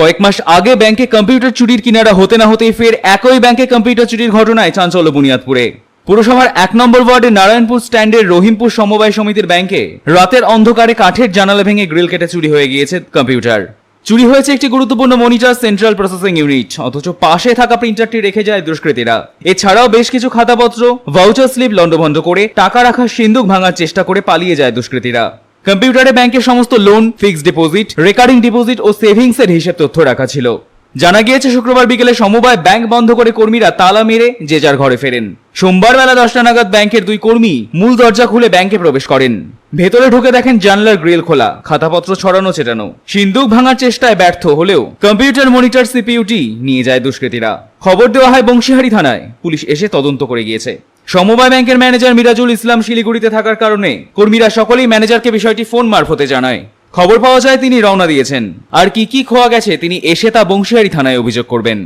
কয়েক মাস আগে ব্যাংকে কম্পিউটার চুরির কিনারা হতে না হতেই ফের একই ব্যাংকে কম্পিউটার চুরির ঘটনায় চাঞ্চল্য বুনিয়াদপুরে। পুরসভার এক নম্বর ওয়ার্ডে নারায়ণপুর স্ট্যান্ডের রহিমপুর সমবায় সমিতির ব্যাংকে রাতের অন্ধকারে কাঠের জানালা ভেঙে গ্রিল কেটে চুরি হয়ে গিয়েছে কম্পিউটার। চুরি হয়েছে একটি গুরুত্বপূর্ণ মনিটর সেন্ট্রাল প্রসেসিং ইউনিট, অথচ পাশে থাকা প্রিন্টারটি রেখে যায় দুষ্কৃতীরা। এছাড়াও বেশ কিছু খাতাপত্র, ভাউচার স্লিপ লন্ডভন্ড করে, টাকা রাখার সিন্দুক ভাঙার চেষ্টা করে পালিয়ে যায় দুষ্কৃতীরা। কম্পিউটারে ব্যাংকের সমস্ত loan fixed deposit recurring deposit ও সেভিংস এর হিসেব তথ্য রাখা ছিল। জানা গিয়েছে, শুক্রবার বিকেলে সমবায় ব্যাংক বন্ধ করে কর্মীরা তালা মেরে যে যার ঘরে ফেরেন। সোমবার বেলা দশটা নাগাদ ব্যাংকের দুই কর্মী মূল দরজা খুলে ব্যাংকে প্রবেশ করেন। ভেতরে ঢুকে দেখেন জানলার গ্রিল খোলা, খাতাপত্র ছড়ানো, চেটানো। সিন্দুক ভাঙার চেষ্টায় ব্যর্থ হলেও কম্পিউটার মনিটর, সিপিইউটি নিয়ে যায় দুষ্কৃতীরা। খবর দেওয়া হয় বংশীহারি থানায়। পুলিশ এসে তদন্ত করে গিয়েছে। সমবায় ব্যাংকের ম্যানেজার মিরাজুল ইসলাম শিলিগুড়িতে থাকার কারণে কর্মীরা সকলেই ম্যানেজারকে বিষয়টি ফোন মারফতে জানায়। খবর পাওয়া যায় তিনি রওনা দিয়েছেন। আর কি কি খোয়া গেছে তিনি এসে তা বংশীহারি থানায় অভিযোগ করবেন।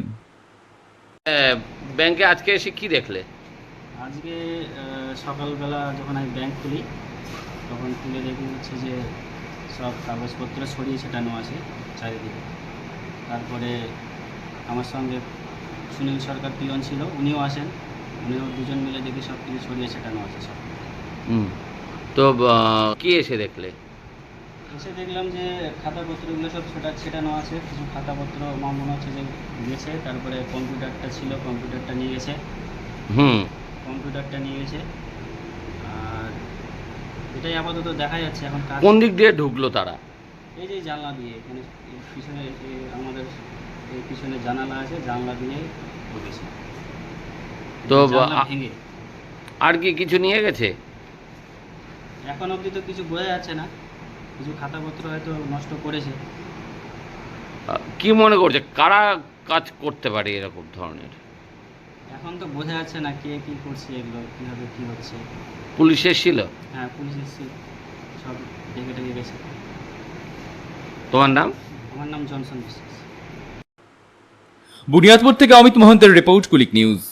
ব্যাংকে আজকে এসে কি দেখলে? আজকে সকালবেলা যখন আমি ব্যাংক খুলি তখন খুলে দেখি হচ্ছে যে সব কাগজপত্র ছড়িয়ে ছেটানো আছে চারিদিকে। তারপরে আমার সঙ্গে সুনীল সরকার পিয়ন ছিল উনিও আসেন। উনিও দুজন মিলে দেখি সব কিছু ছড়িয়ে ছেটানো আছে সব। হুম। তো কি এসে দেখলে? এসে দেখলাম যে খাতাপত্রগুলো সব ছোটা ছেটানো আছে। কিছু খাতাপত্র আমার মনে হচ্ছে যে গেছে তারপরে কম্পিউটারটা ছিল কম্পিউটারটা নিয়ে গেছে। হুম। কম্পিউটারটা নিয়ে গেছে। আর এটাই আপাতত দেখা যাচ্ছে এখন কাজ কোন দিক দিয়ে ঢুকলো তারা? এই যে জানলা দিয়ে এখানে পিছনে আমাদের এই পিছনে জানালা আছে জানলা দিয়ে ঢুকেছে। তো আর কি কিছু নিয়ে গেছে? এখন অবধি তো কিছু বোঝা যাচ্ছে না। কিছু খাতাপত্র হয়তো নষ্ট করেছে। কি মনে করছে? কারা কাজ করতে পারে এরকম ধরনের? এখন তো বোঝা যাচ্ছে না কে কী করছে এগুলো কীভাবে কী হচ্ছে। পুলিশ এসেছিল? হ্যাঁ পুলিশ এসছে সব ডেকে ডেকে গেছে। তোমার নাম? আমার নাম জনসন বিশ্বাস। বুনিয়াদপুর থেকে অমিত মহন্তের রিপোর্ট কুলিক নিউজ।